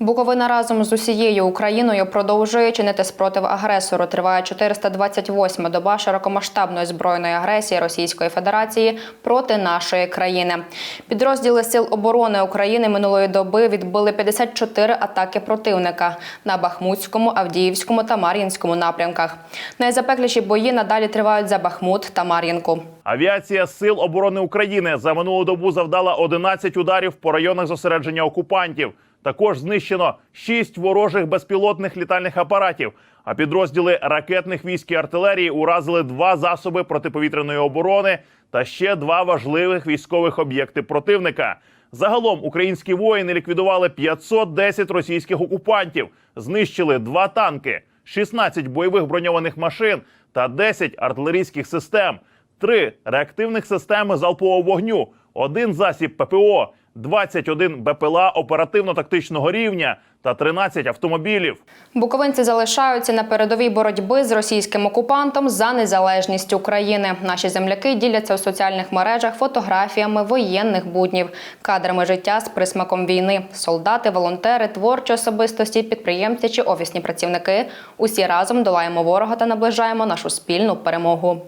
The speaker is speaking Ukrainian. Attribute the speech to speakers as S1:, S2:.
S1: Буковина разом з усією Україною продовжує чинити спротив агресору. Триває 428-ма доба широкомасштабної збройної агресії Російської Федерації проти нашої країни. Підрозділи Сил оборони України минулої доби відбили 54 атаки противника на Бахмутському, Авдіївському та Мар'їнському напрямках. Найзапекліші бої надалі тривають за Бахмут та Мар'їнку.
S2: Авіація Сил оборони України за минулу добу завдала 11 ударів по районах зосередження окупантів. Також знищено 6 ворожих безпілотних літальних апаратів. А підрозділи ракетних військ і артилерії уразили два засоби протиповітряної оборони та ще два важливих військових об'єкти противника. Загалом українські воїни ліквідували 510 російських окупантів, знищили два танки, 16 бойових броньованих машин та 10 артилерійських систем, три реактивних системи залпового вогню, один засіб ППО, 21 БПЛА оперативно-тактичного рівня та 13 автомобілів.
S1: Буковинці залишаються на передовій боротьби з російським окупантом за незалежність України. Наші земляки діляться у соціальних мережах фотографіями воєнних буднів, кадрами життя з присмаком війни. Солдати, волонтери, творчі особистості, підприємці чи офісні працівники. Усі разом долаємо ворога та наближаємо нашу спільну перемогу.